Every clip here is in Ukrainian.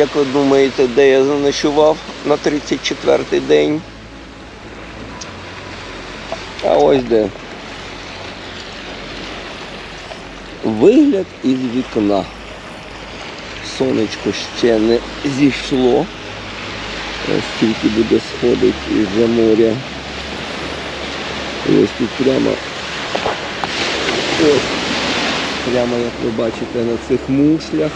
Як ви думаєте, де я заночував на 34-й день? А ось де. Вигляд із вікна. Сонечко ще не зійшло. Ось тільки буде сходити із-за моря. Ось тут прямо. Ось. Прямо як ви бачите на цих мушлях.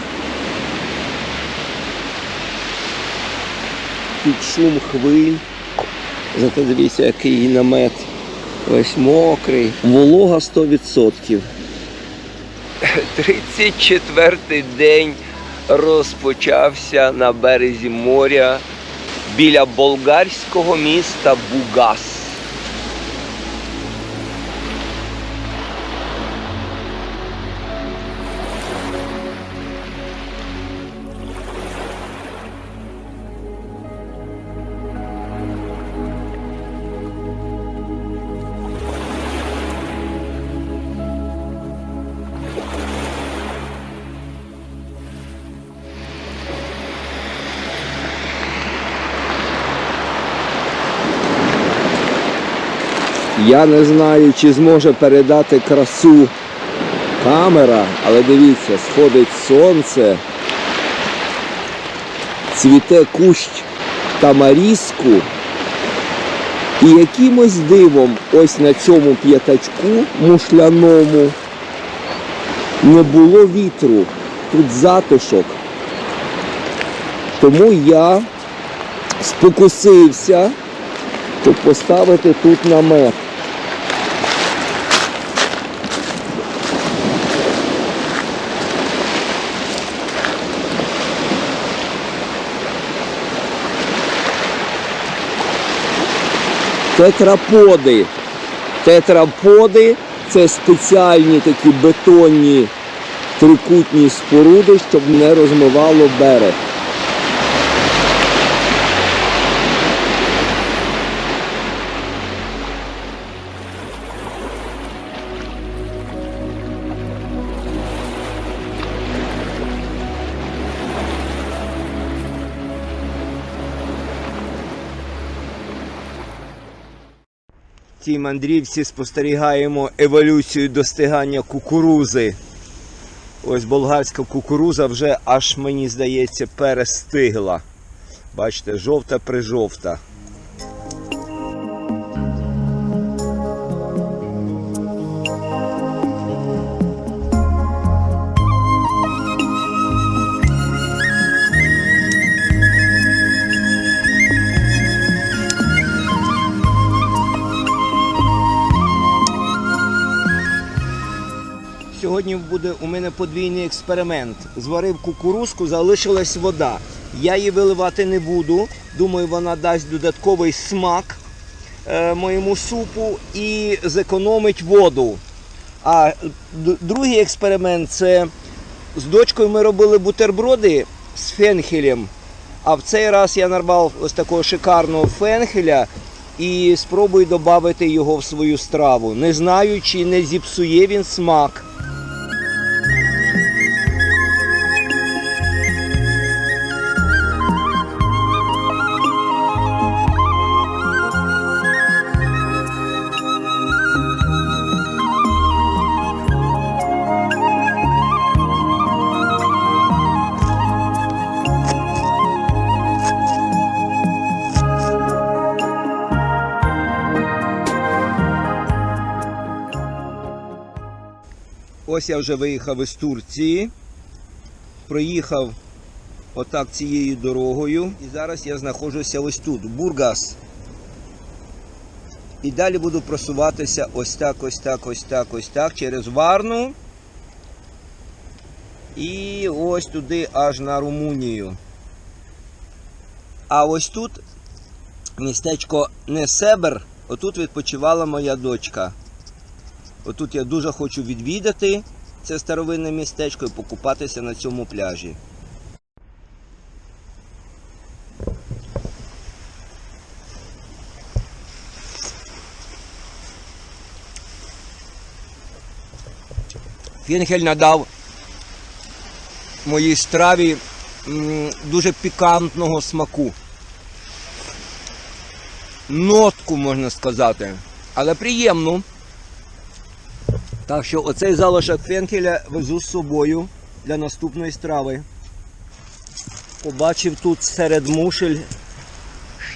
Під шум хвиль. Зате дивіться, який намет. Весь мокрий. Волога 100%. 34-й день розпочався на березі моря біля болгарського міста Бугас. Я не знаю, чи зможе передати красу камера, але дивіться, сходить сонце, цвіте кущ тамаріску. І якимось дивом ось на цьому п'ятачку мушляному не було вітру. Тут затишок. Тому я спокусився, щоб поставити тут намет. Тетраподи. Тетраподи це спеціальні такі бетонні трикутні споруди, щоб не розмивало берег. Цій мандрівці спостерігаємо еволюцію достигання кукурузи. Ось болгарська кукуруза вже аж мені здається перестигла. Бачите, жовта прижовта. Сьогодні буде у мене подвійний експеримент. Зварив кукурузку, залишилась вода. Я її виливати не буду. Думаю, вона дасть додатковий смак е, моєму супу і зекономить воду. А другий експеримент це з дочкою ми робили бутерброди з фенхелем. А в цей раз я нарвав ось такого шикарного фенхеля і спробую додати його в свою страву. Не знаю, чи не зіпсує він смак. Ось я вже виїхав із Турції, проїхав отак цією дорогою. І зараз я знаходжуся ось тут, Бургас. І далі буду просуватися ось так, ось так, ось так, ось так, через Варну. І ось туди аж на Румунію. А ось тут містечко Несебер, отут відпочивала моя дочка. Отут я дуже хочу відвідати це старовинне містечко і покупатися на цьому пляжі. Фінхель надав моїй страві дуже пікантного смаку. Нотку, можна сказати. Але приємну. Так що оцей залишок фенкеля везу з собою для наступної страви. Побачив тут серед мушель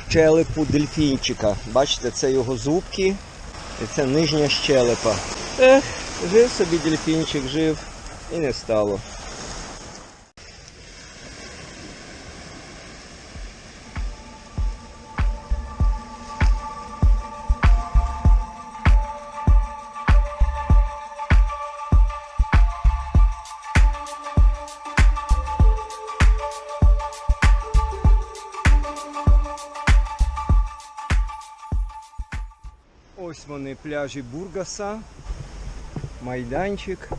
щелепу дельфінчика. Бачите, це його зубки і це нижня щелепа. Ех, жив собі дельфінчик, жив і не стало. Ось вони пляжі Бургаса, майданчик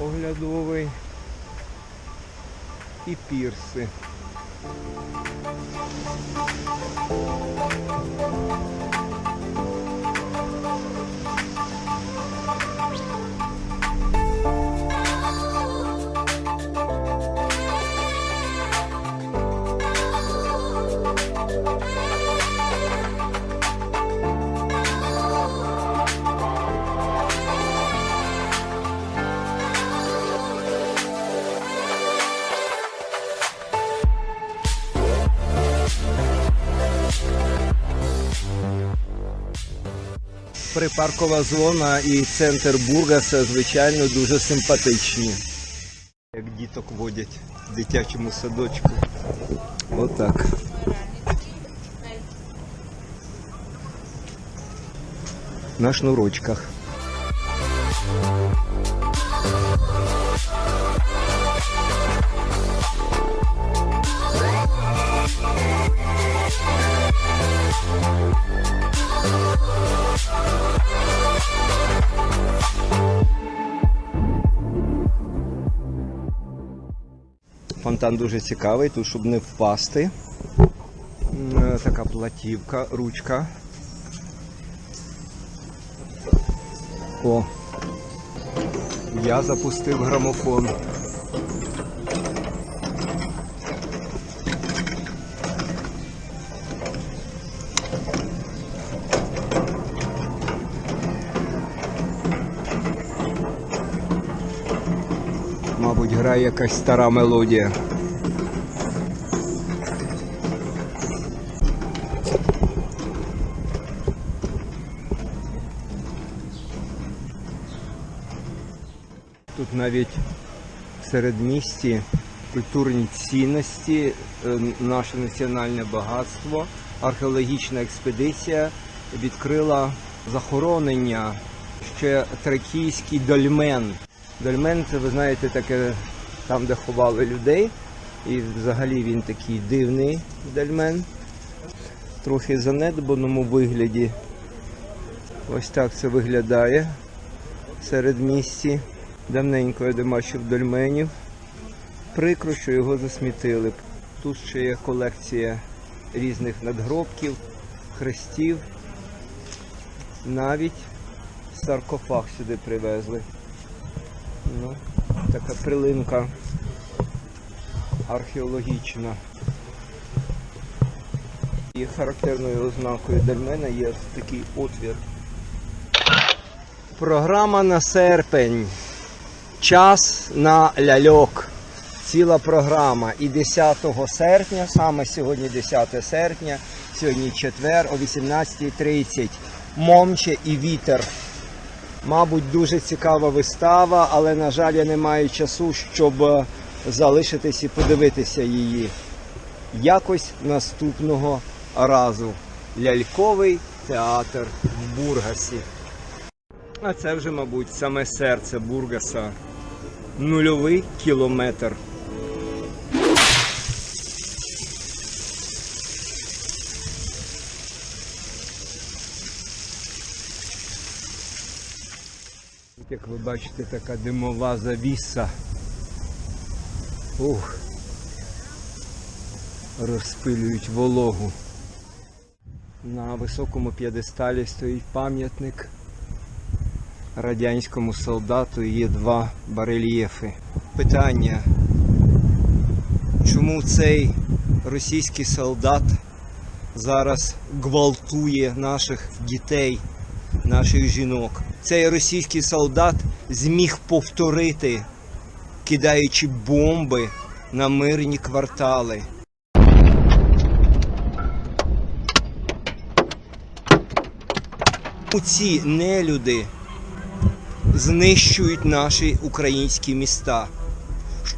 оглядовий і пірси. Припаркова зона і центр Бургаса, звичайно, дуже симпатичні. Як діток водять в дитячому садочку. Отак. На шнурочках. Фонтан дуже цікавий, тут щоб не впасти. Е, Така платівка, ручка. О. Я запустив грамофон. Мабуть, грає якась стара мелодія. Навіть в середмісті культурні цінності, е, наше національне багатство, археологічна експедиція відкрила захоронення ще тракійський дольмен. Дольмен це ви знаєте таке там, де ховали людей. І взагалі він такий дивний дольмен. Трохи занедбаному вигляді. Ось так це виглядає серед місті. Давненько я не дольменів. Прикро, що його засмітили. Тут ще є колекція різних надгробків, хрестів. Навіть саркофаг сюди привезли. Ну, така прилинка археологічна. І характерною ознакою дельмена є такий отвір. Програма на серпень. Час на ляльок. Ціла програма. І 10 серпня, саме сьогодні 10 серпня, сьогодні четвер о 18.30. Момче і вітер. Мабуть, дуже цікава вистава, але, на жаль, я не маю часу, щоб е, залишитись і подивитися її. Якось наступного разу. Ляльковий театр в Бургасі. А це вже, мабуть, саме серце Бургаса. Нульовий кілометр. Як ви бачите, така димова завіса. Ух. Розпилюють вологу. На високому п'єдесталі стоїть пам'ятник радянському солдату є два барельєфи. Питання. чому цей російський солдат зараз гвалтує наших дітей, наших жінок. Цей російський солдат зміг повторити, кидаючи бомби на мирні квартали. Ці нелюди знищують наші українські міста.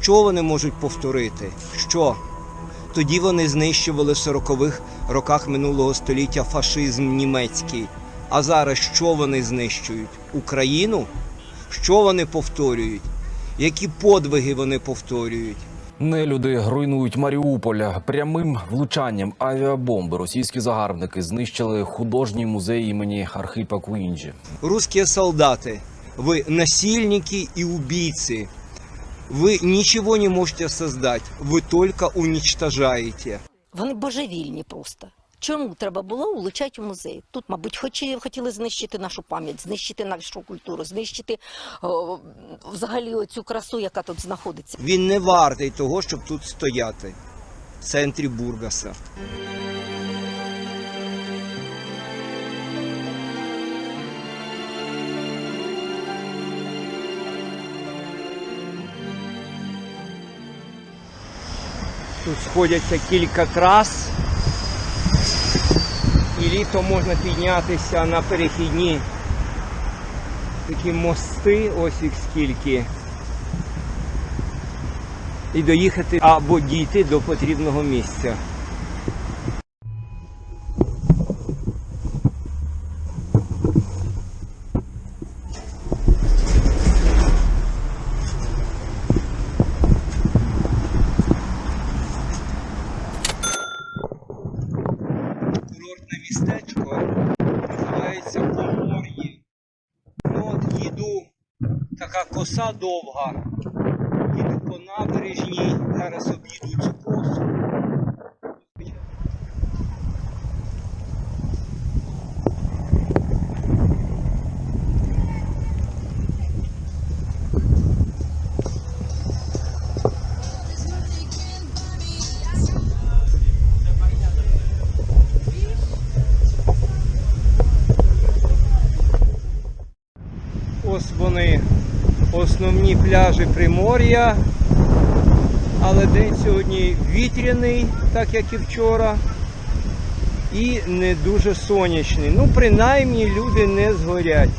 Що вони можуть повторити? Що? Тоді вони знищували в 40-х роках минулого століття фашизм німецький. А зараз що вони знищують? Україну? Що вони повторюють? Які подвиги вони повторюють? Нелюди руйнують Маріуполя прямим влучанням авіабомби. Російські загарбники знищили художній музей імені Архипа Куінджі. Русские солдаты, вы насильники и убийцы. Вы ничего не можете создать, вы только уничтожаете. Вони божевільні просто. Чому треба було улучати в музей? Тут, мабуть, хоч- хотіли знищити нашу пам'ять, знищити нашу культуру, знищити о, взагалі оцю красу, яка тут знаходиться. Він не вартий того, щоб тут стояти в центрі Бургаса. Тут сходяться кілька трас. І літом можна піднятися на перехідні такі мости, ось їх скільки і доїхати або дійти до потрібного місця. 多不哈。Пляжі Примор'я. Але день сьогодні вітряний, так як і вчора. І не дуже сонячний. Ну, принаймні люди не згорять.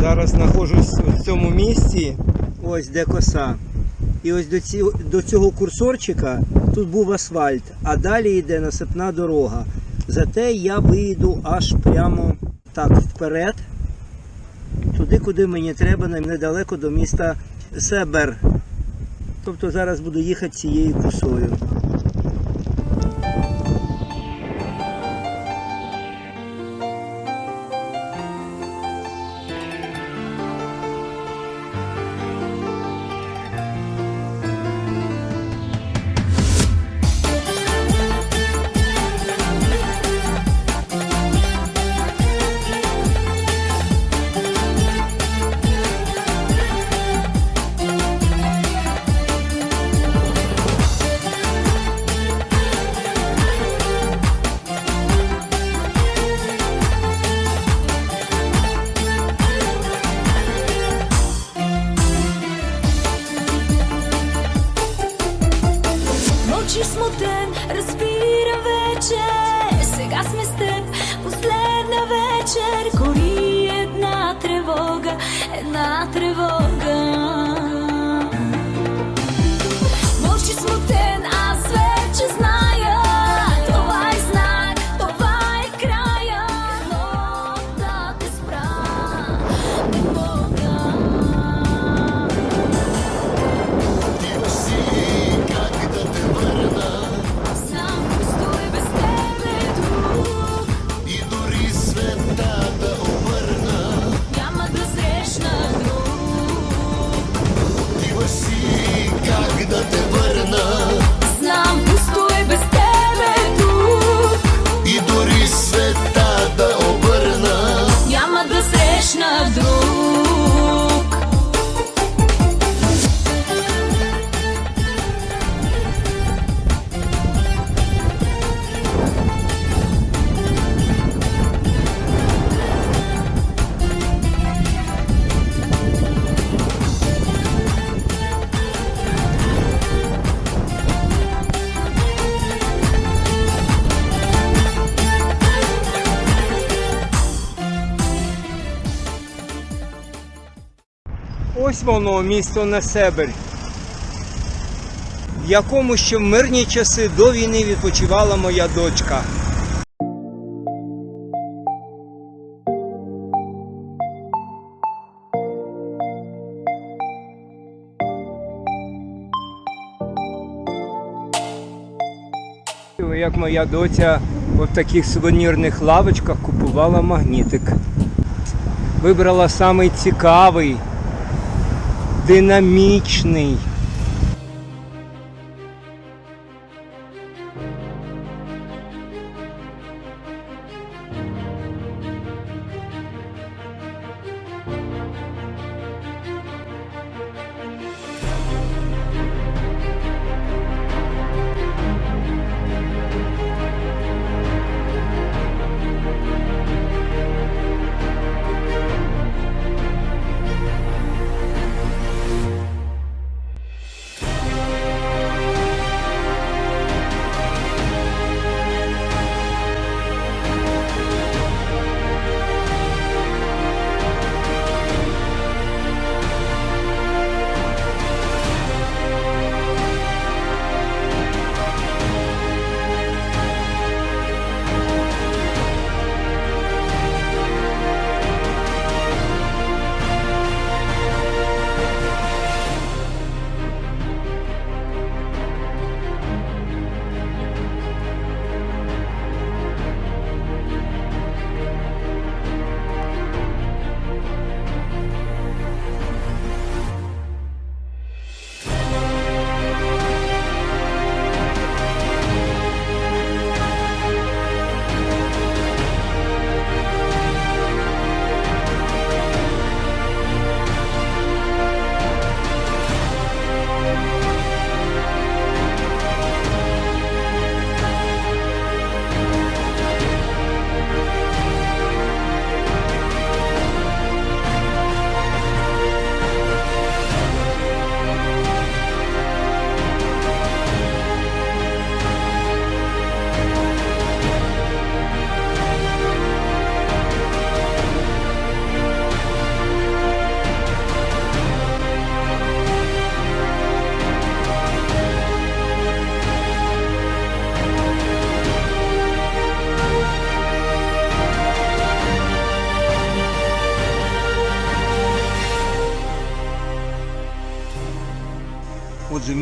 Зараз знаходжусь в цьому місці. Ось де коса. І ось до цього, до цього курсорчика тут був асфальт, а далі йде насипна дорога. Зате я вийду аж прямо так вперед, туди, куди мені треба, недалеко до міста Себер. Тобто зараз буду їхати цією косою. Ось воно, місто Несебель, в якому ще в мирні часи до війни відпочивала моя дочка. Як моя доця в таких сувенірних лавочках купувала магнітик. Вибрала самий динамічний.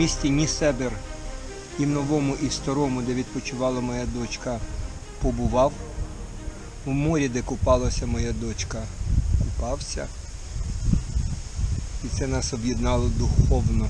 Місті Нісебер, і в новому, і в старому, де відпочивала моя дочка, побував. У морі, де купалася моя дочка, купався. І це нас об'єднало духовно.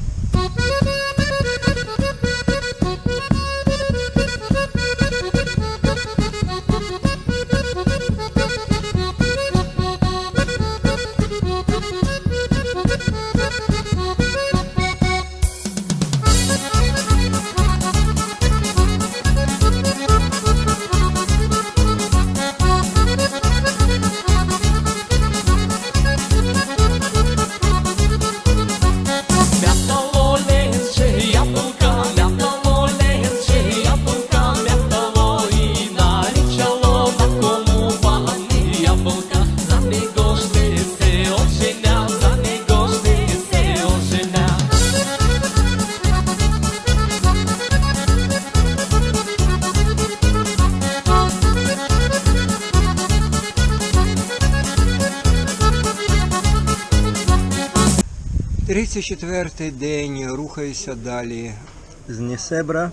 Четвертий день рухаюся далі з Нісебра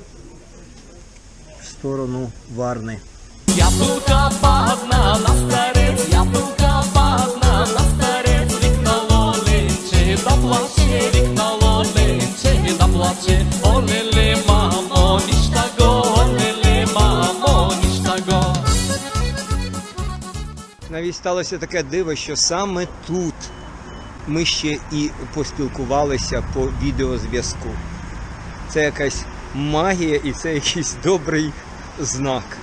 в сторону Варни. Яблука падна на старець, яблука падна на старець, вікнало ленче, да плаче, вікнало ленче, да плаче, олеле, мамо, ніштаго, олеле, мамо, ніштаго. Навіть сталося таке диво, що саме тут ми ще і поспілкувалися по відеозв'язку. Це якась магія і це якийсь добрий знак.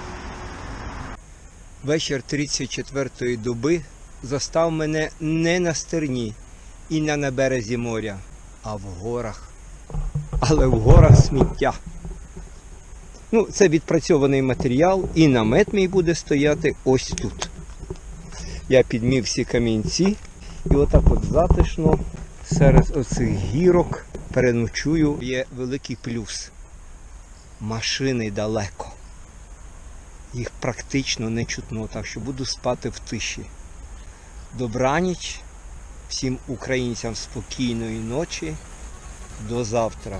Вечір 34-ї доби застав мене не на стерні і не на березі моря, а в горах. Але в горах сміття. Ну, це відпрацьований матеріал, і намет мій буде стояти ось тут. Я підмів всі камінці і отак от затишно серед оцих гірок переночую. Є великий плюс. Машини далеко. Їх практично не чутно, так що буду спати в тиші. Добраніч, всім українцям спокійної ночі. До завтра.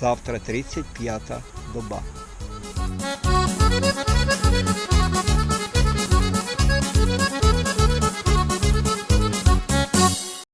Завтра 35-та доба.